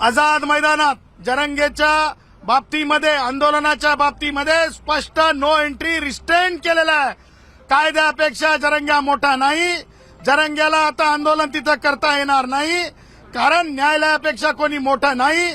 आझाद मैदानात जरंगेच्या बाबतीमध्ये आंदोलनाच्या बाबतीमध्ये स्पष्ट नो एंट्री रिस्ट्रेन केलेला आहे. कायद्यापेक्षा जरंग्या मोठा नाही. जरंग्याला आता आंदोलन तिथं करता येणार नाही. कारण न्यायालयापेक्षा कोणी मोठा नाही.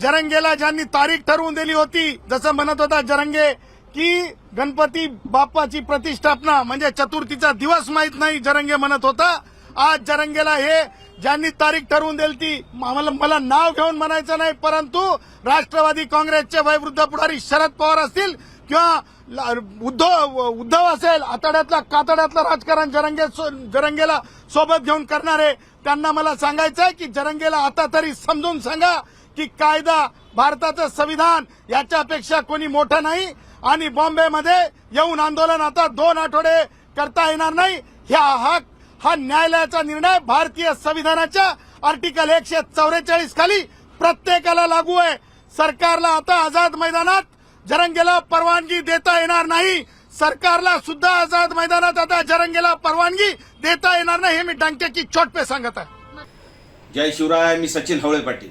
जरंगेला ज्यांनी तारीख ठरवून दिली होती जसं म्हणत होता जरंगे की गणपती बाप्पाची प्रतिष्ठापना म्हणजे चतुर्थीचा दिवस माहीत नाही जरंगे म्हणत होता. आज जरंगेला हे ज्यांनी तारीख ठरवून दिली ती मला मला नाव घेऊन म्हणायचं नाही परंतु राष्ट्रवादी काँग्रेसचे वयवृद्ध पुढारी शरद पवार असतील किंवा उद्धव उद्धव असेल आतड्यातला कातड्यातलं राजकारण जरंगे सो- जरंगेला सोबत घेऊन करणारे त्यांना मला सांगायचं आहे की जरंगेला आता तरी समजून सांगा की कायदा भारताचं संविधान याच्यापेक्षा कोणी मोठं नाही आणि बॉम्बेमध्ये येऊन आंदोलन आता दोन आठवडे करता येणार नाही. ह्या हा हा न्यायालयाचा निर्णय भारतीय संविधानाच्या आर्टिकल एकशे चौवेचाळीस खाली प्रत्येकाला लागू आहे. सरकारला आता आझाद मैदानात जरंगेला परवानगी देता येणार नाही. सरकारला सुद्धा आझाद मैदानात आता जरंगेला परवानगी देता येणार नाही हे मी डंक्याची चोट पे सांगत आहे. जय शिवराय मी सचिन हवळे पाटील.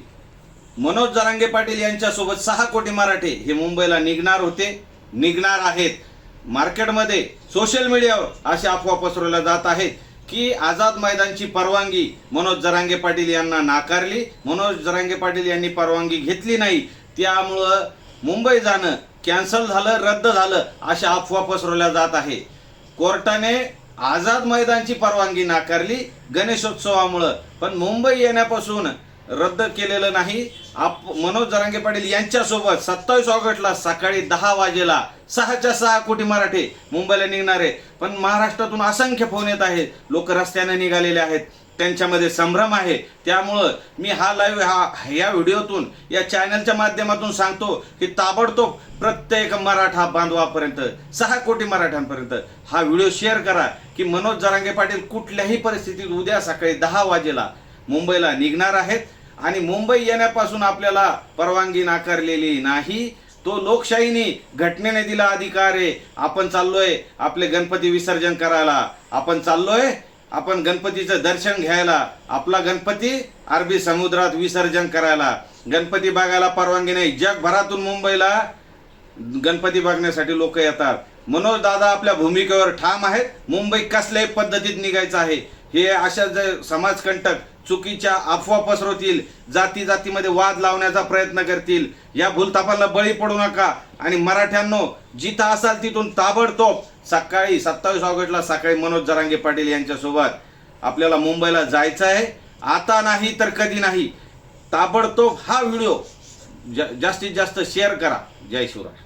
मनोज जरांगे पाटील यांच्यासोबत सहा कोटी मराठे हे मुंबईला निघणार होते. निघणार आहेत. मार्केटमध्ये सोशल मीडियावर अशा अफवा पसरवल्या जात आहेत. की आझाद मैदानची परवानगी मनोज जरांगे पाटील यांना नाकारली. मनोज जरांगे पाटील यांनी परवानगी घेतली नाही. त्यामुळं मुंबई जाणं कॅन्सल झालं रद्द झालं अशा अफवा पसरवल्या जात आहे. कोर्टाने आझाद मैदानची परवानगी नाकारली गणेशोत्सवामुळं. पण मुंबई येण्यापासून रद्द केलेलं नाही. आप मनोज जरांगे पाटील यांच्यासोबत सत्तावीस ऑगस्टला सकाळी दहा वाजेला सहाच्या सहा कोटी मराठी मुंबईला निघणार आहे. पण महाराष्ट्रातून असंख्य फोन येत आहेत. लोक रस्त्याने निघालेले आहेत. त्यांच्यामध्ये संभ्रम आहे. त्यामुळं मी हा लाईव्ह हा या व्हिडिओतून या चॅनलच्या माध्यमातून सांगतो की ताबडतोब प्रत्येक मराठा बांधवापर्यंत सहा कोटी मराठ्यांपर्यंत हा व्हिडिओ शेअर करा की मनोज जरांगे पाटील कुठल्याही परिस्थितीत उद्या सकाळी दहा वाजेला मुंबईला निघणार आहेत. आणि मुंबई येण्यापासून आपल्याला परवानगी नाकारलेली नाही. तो लोकशाहीने घटनेने दिला अधिकार आहे. आपण चाललोय आपले गणपती विसर्जन करायला. आपण चाललोय आपण गणपतीचं दर्शन घ्यायला. आपला गणपती अरबी समुद्रात विसर्जन करायला. गणपती बघायला परवानगी नाही. जगभरातून मुंबईला गणपती बघण्यासाठी लोक येतात. मनोज दादा आपल्या भूमिकेवर ठाम आहेत. मुंबई कसल्याही पद्धतीत निघायचं आहे. हे अशा जे समाजकंटक चुकीच्या अफवा पसरवतील जाती जातीमध्ये वाद लावण्याचा प्रयत्न करतील या भूलतापाला बळी पडू नका. आणि मराठ्यांनो जिथं असाल तिथून ताबडतोब सकाळी सत्तावीस ऑगस्टला सकाळी मनोज जरांगे पाटील यांच्यासोबत आपल्याला मुंबईला जायचं आहे. आता नाही तर कधी नाही. ताबडतोब हा व्हिडिओ जा- जास्तीत जास्त शेअर करा. जय शिवराय.